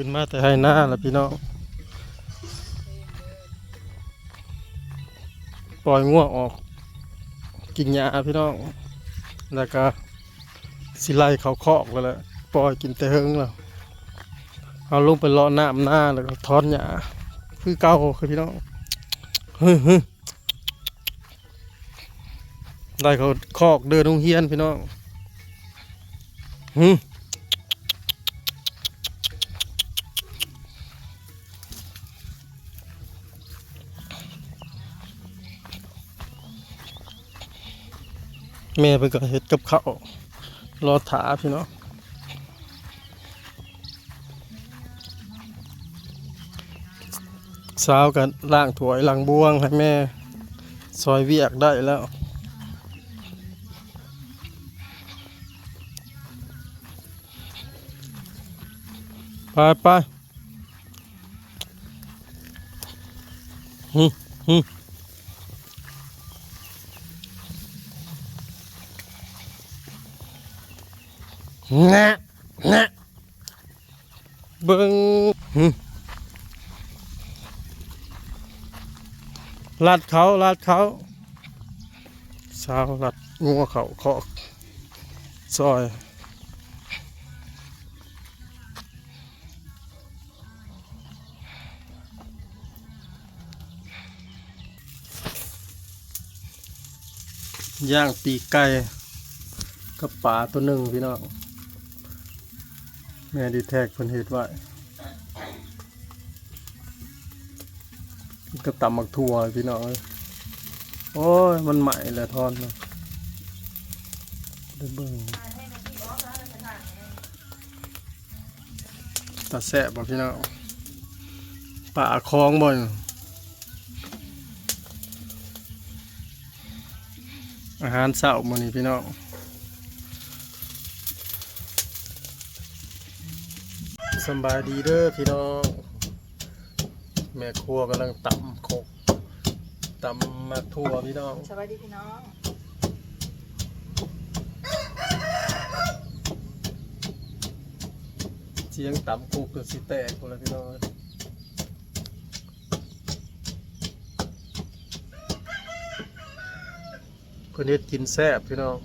ขึ้นมาแต่ให้หน้าล้วพี่น้องปล่อยง่วงออกกินหญ้าพี่น้องแล้วก็สิไลเขาคอกแล้วแหละปล่อยกินแต่เฮิงแล้วเอาลงไปเลาะน้ำหน้าแล้วก็ทอนหญ้าคือเก่าคือพี่น้องฮึฮึได้เขาคอกเดินโรงเรียนพี่น้องฮึ แม่เพิ่นก็เฮ็ดกับข้าวรอถาพี่เนาะสาวกันล้างถวยล้างบวงให้แม่ซอยเวียกได้แล้วไปไปฮึฮึ นะแนะเบิ้งหึลัดเขาลัดเขาสาวลัดงัวเขาคอกซอยย่างปีกไก่กับปลาตัวหนึ่งพี่น้อง แม่ดีแทกเพิ่นเฮ็ดไว้ก็ตำมักทั่วพี่น้องโอ้ย มันใหม่แหละทอนเนะเดี๋ยวเบิ่งตาแสบบ่พี่น้องป่าคลองบ่อาหารเช้ามื้อนี้พี่น้อง สำบายดีเด้อพี่น้อง แม่ครัวกำลังตำโคกตำมาทั่วพี่น้อง สวัสดีพี่น้องเสียงตำกุกจนสิแตกหมดแล้วพี่น้องเพิ่นเฮ็ดกินแซ่บพี่น้อง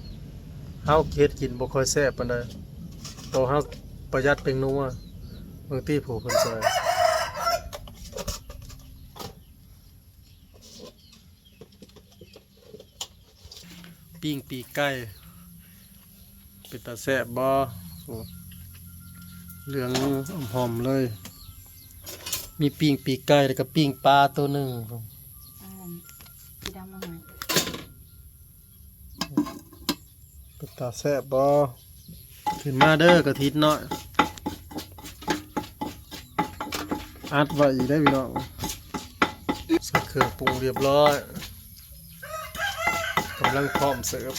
เฮาเฮ็ดกินบ่ค่อยแซ่บปานใดโตเฮาประหยัดเป็นนัว บางทีผู้เพิ่นซอยปิ้งปีกไก่เป็นตาแซ่บบ่โอ้เหลืองหอมๆเลย มีปิ้งปีกไก่แล้วก็ปิ้งปลาตัวหนึ่งอ่าพี่ดำมาหน่อยเป็นตาแซ่บบ่ขึ้นมาเด้อกระทิดน้อย อัดไว้อีกได้พี่น้องใส่เครื่องปรุงเรียบร้อยกำลังพร้อมเสิร์ฟ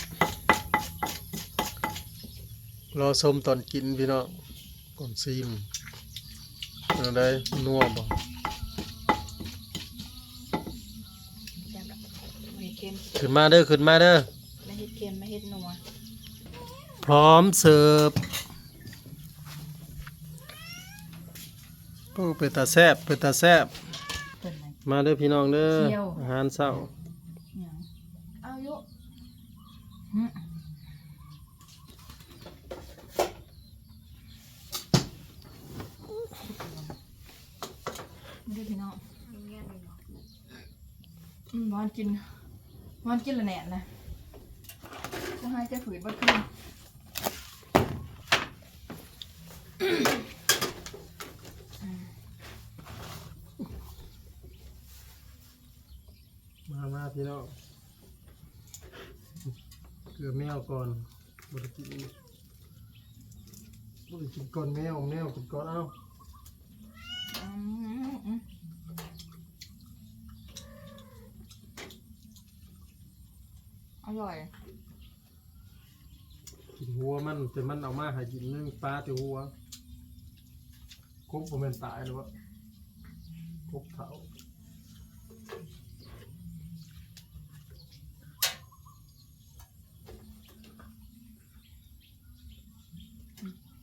รอชมตอนกินพี่น้องก่อนซีมเอาได้นัวบ่แซ่บละไม่เฮ็ดเค็มขึ้นมาเด้อขึ้นมาเด้อไม่เฮ็ดเค็มไม่เฮ็ดนัวพร้อมเสิร์ฟโอ้ เป็นตาแซบเป็นตาแซบเปิดไหน มาเด้อพี่น้องเด้อเที่ยว อาหารเช้าหยังเอาโยหึไม่ได้พี่น้องอืมวานกินวานกินละแหน่นะจะให้จะฝืนบ่ขึ้น มามา พี่น้องเกลือแมวก่อนบริกินบริกินก่อนแมวแมวกินก่อนเอ้าอืมอืมอร่อยกินหัวมันแต่มันเอามาให้กินเรื่องปลาแต่หัวคุกผมเป็นตายหรือวะคุกเถา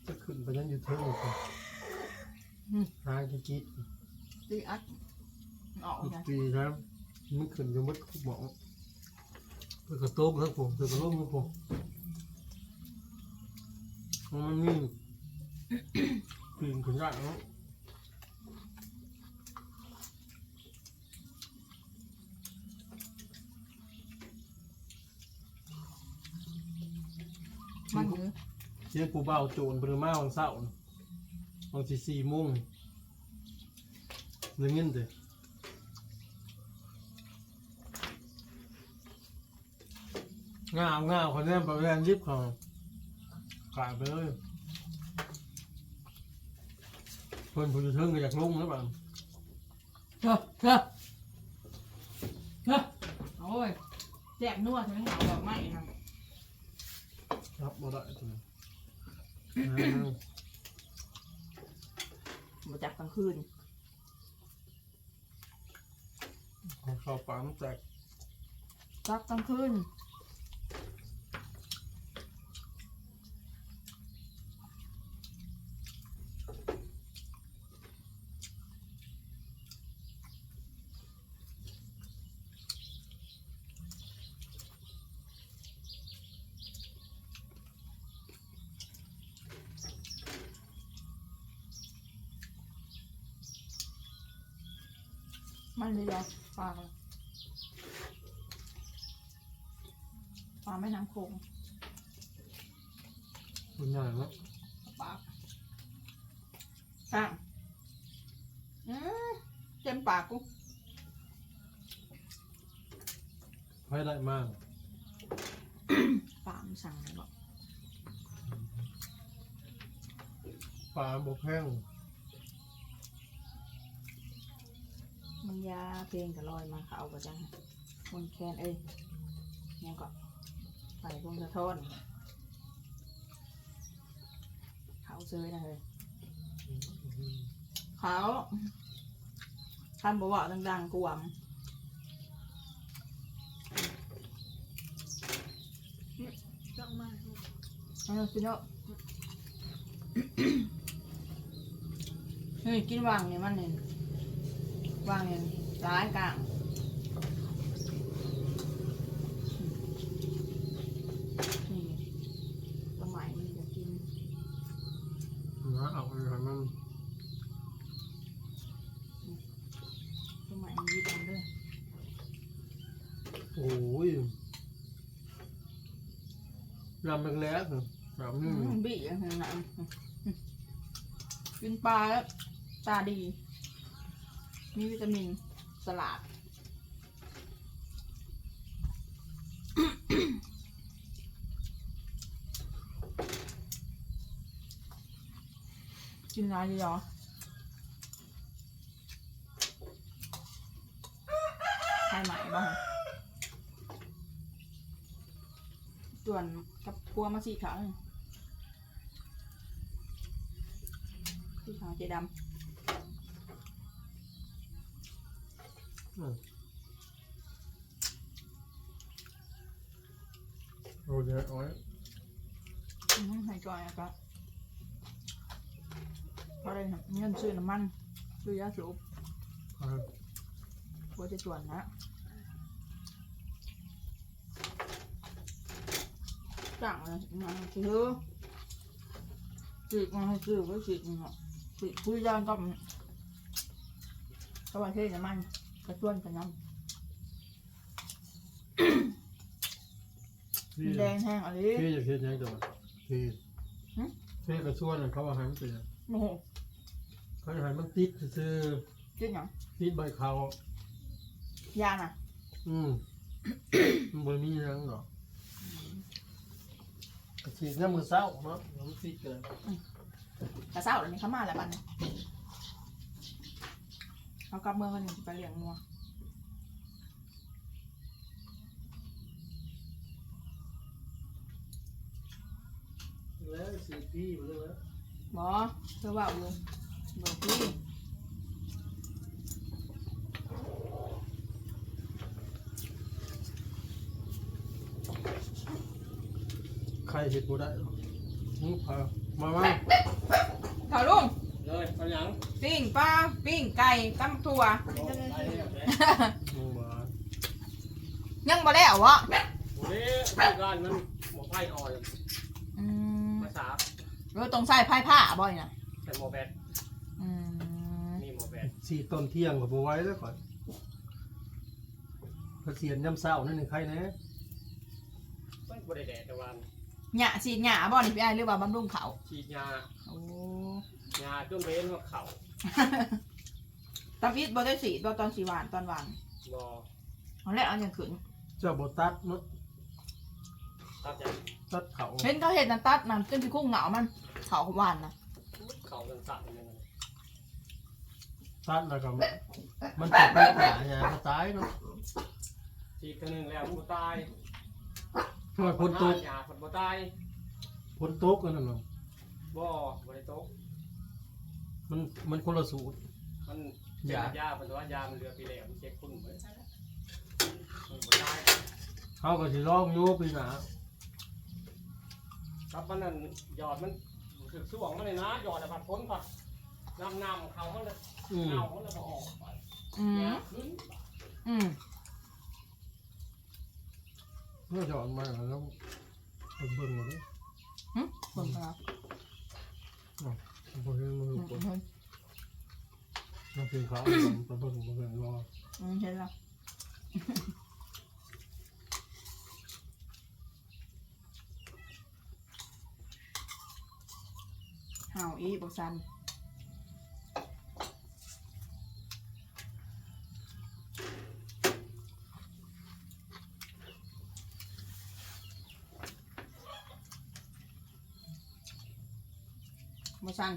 จะขึ้นไป ยังอยู่เท่าไหร่หากิกิตีอัดออกไงปีครับมันขึ้นจนมัดหมอเพื่อกระโต๊ะครับผมเพื่อกระโต๊ะครับผมมันมีปีนขึ้นยากเนาะ มันหรือ เสียงกูเบาโจรเบอร์มาวันเสาร์น่ะวันที่สี่โมงเรื่องเงินเด้งาวงาวคนนี้ประเวณยิบเขากลายไปเลยเพิ่นผู้จะเทิงก็อยากลงแล้วบ้างเฮ้อเฮ้อเฮ้อโอ้ยแจกนัวถึงหาดอกไม้นะครับบ่ได้ตัวนี้ มาจับกลางคืนของข้าวปลามันแตกจับกลางคืน มันเลยเหรอปลาเลยปลาแม่น้ำโขงมันใหญ่เนาะปลาอะอืมเต็มปากกูให้ได้มากปลามันสั่งเลยบอกปลาบกแห้ง มันยาเพลงกับลอยมาเขาเอากระจังคนแคนเอ้ยยังก่อนไปพงสะท้อนเขาเซยนะเลยเขาคันบอกว่าดังๆกวมเอาพี่เนาะเฮ้ยกินวางเนี่ยมันเนี่ย วางเนี่ยร้ายกลางนี่สมัยมันจะกินนะเอาไปให้มันสมัยมันยิบมันด้วยโอ้ยยำแรกๆเหรอแบบนี้อืมบี้อย่างนั้นนะกินปลาแล้วตาดี มีวิตามินสลัดกินอะไรดีหรอใช่ไหมบ้างส่วนกับพัวมาสีขาวนี่สีขาวเจดำ โอเคเอาไว้อืมให้ก่อนอะก็เพราะอะไรครับเงินซื้อน้ำมันซื้อยาสูบเอาไว้กลัวจะส่วนนะสั่งเลยมาซื้อสิมาให้ซื้อไว้สิเนาะสิคุยยานก็ก็ว่าเท่น้ำมัน ระชวนกันน้พี่ำแดงแห้งอะไรพี่จะเทียนยังตัวพี่หึพี่กระชวนน่ะเขาว่าให้มันเสียโอ้โหเขาจะให้มันติดซื้อกินหยังติดใบเขายาน่ะอืมมันบ่มีหยังหรอกกระฉีดน้ำมือเศร้าเนาะน้ำติดกันกระเซ้าเดี๋ยวนี้เขามาแล้วบัดน เขากลับเมืองกันหนึ่งไปเลี้ยงงัวแล้วสีพี่มาเลยแล้วบอเธอว่าอยู่บอกพี่ใครเห็ดบ่ได้หรอกนี่พามามาข่าวลุงย เลยเอาหยังปิ้งปลาปิ้งไก่ตำถั่วมึงมายังบ่แล้ววะโอ้ยรายการมันหมอไฟอ่อนอืมภาษาเออตรงใส่ไพ่ผ้าบ่อยน่ะแต่หมอแบดอืมนี่หมอแบดสี่ต้นเที่ยงกับบัวไว้แล้วก่อนเกษียณย่ำเศร้านั่นหนึ่งใครนะมันบ่ได้แดดแต่วันหยาสีดหยาบ่นี่พี่ไอ้ายหรือว่าบำรุงเขาฉีดยาโอ้ ยาจนเป็นว่าเข่าตำอิดบ่ได้สีดบ่ตอนสีหวานตอนหวานบอเอาแล้วเอาอย่างขึ้นเจ้าบตัดมั้งตัดยาตัดเขาเห็นเขาเห็นนันตัดนั่นจนสิคุ้งเหงามันเขาหวานนะเข่าสันสันๆนั่นน่ะตัดแล้วก็มันติดไปหาเนี่ยก็ตายเนาะฉีดตัวหนึงแล้วมันบ่ตายทำไมพ้นตกยาคนบ่ตายพ้นตกกันนั่นเนาะบ่บ่ได้ตก มันมันคนละสูตร มันยา ยาเป็นตัว่ายามันเหลือปีแล้วมันเช็คคุณเหมือนมันบ่ตายเขาก็สิลองโยปีหนาครับมันนั่นหยอดมันรู้สึกส่วงมันเลยนะหยอดแต่ผัดพ้นผัดน้ำน้ำเขามันเลยอืมเน่ามันเลยบ่ออกไปอืม เนี่ยขึ้นอืม เมื่อจะออกมาแล้วเบิ่งเบิ่งหมดเลยเบิ่งครับเบิ่งเห็นมัน อืมเบิ่งเห็นมันเป็นเขาไปเบิ่งเบิ่งรออืมเห็นแล้วเห่าอีบอกซันบอกซัน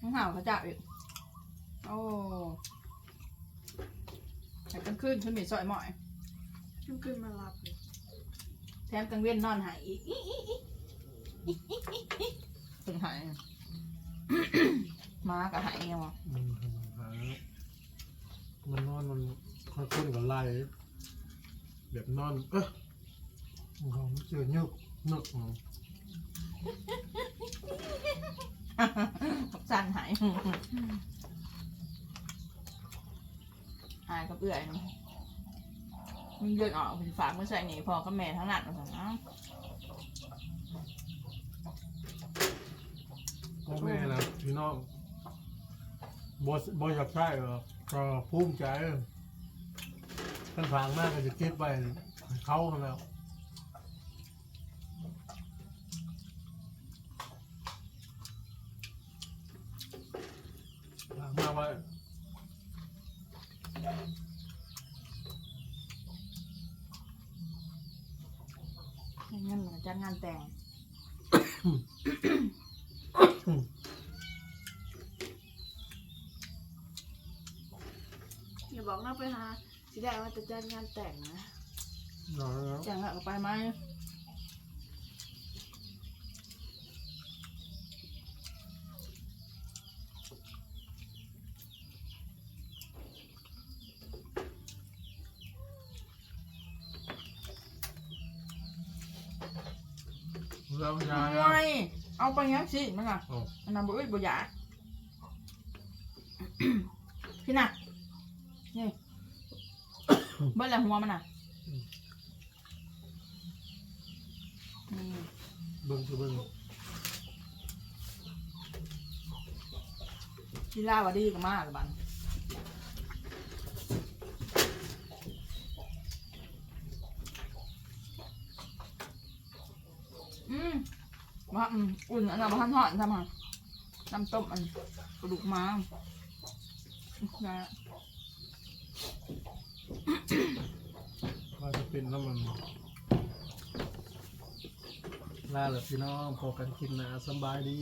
มึงเห่าเขาจับอีก โอ้แต่กลางคืนขึ้นมีซอยหมอย ขึ้นขึ้นมารับเลยแถมกลางเว้นนอนหายอีกอีอีอีอีอีอีอีถึงหายมากับหายยังวะมันหามันนอนมันค่อยคนกับไล่แบบนอน เอ๊ะของเจอนึกนึกสั่นหาย อายกับเอื่อยนี่มันเลือดออกเป็นฝากเมื่อใส่หนีพอก็แม่ทั้งนั้นเลยนะพ่อแม่นะพี่น้องบอบอยากใช่เหรอก็ภูมิใจท่านฝากมากก็จะเก็บไว้เขาแล้ว ฝากมาไว้ เงินมันจัดงานแต่ง อย่าบอกนะไปหาสิได้ว่าจะจัดงานแต่งนะ นอนแล้วแต่งแล้วก็ไปไหม แล้วโยาอ้ยเอาไปยังสิมันอะโอ้อันนั้นบุ้ยบุญยาพี่น่ะนี่เบิ้ลละหัวมันอะนี่เบิ่งคือเบิ่งที่ล่าวาดีก็มากบันอืม ว่าอืมอุ่นอันนั้นบ้านทอดทำมน้ำต้มอันกระดูกม้านะว่าจะเป็นน้ำมันลาเลยพี่น้องพอกันกินนะสบายดี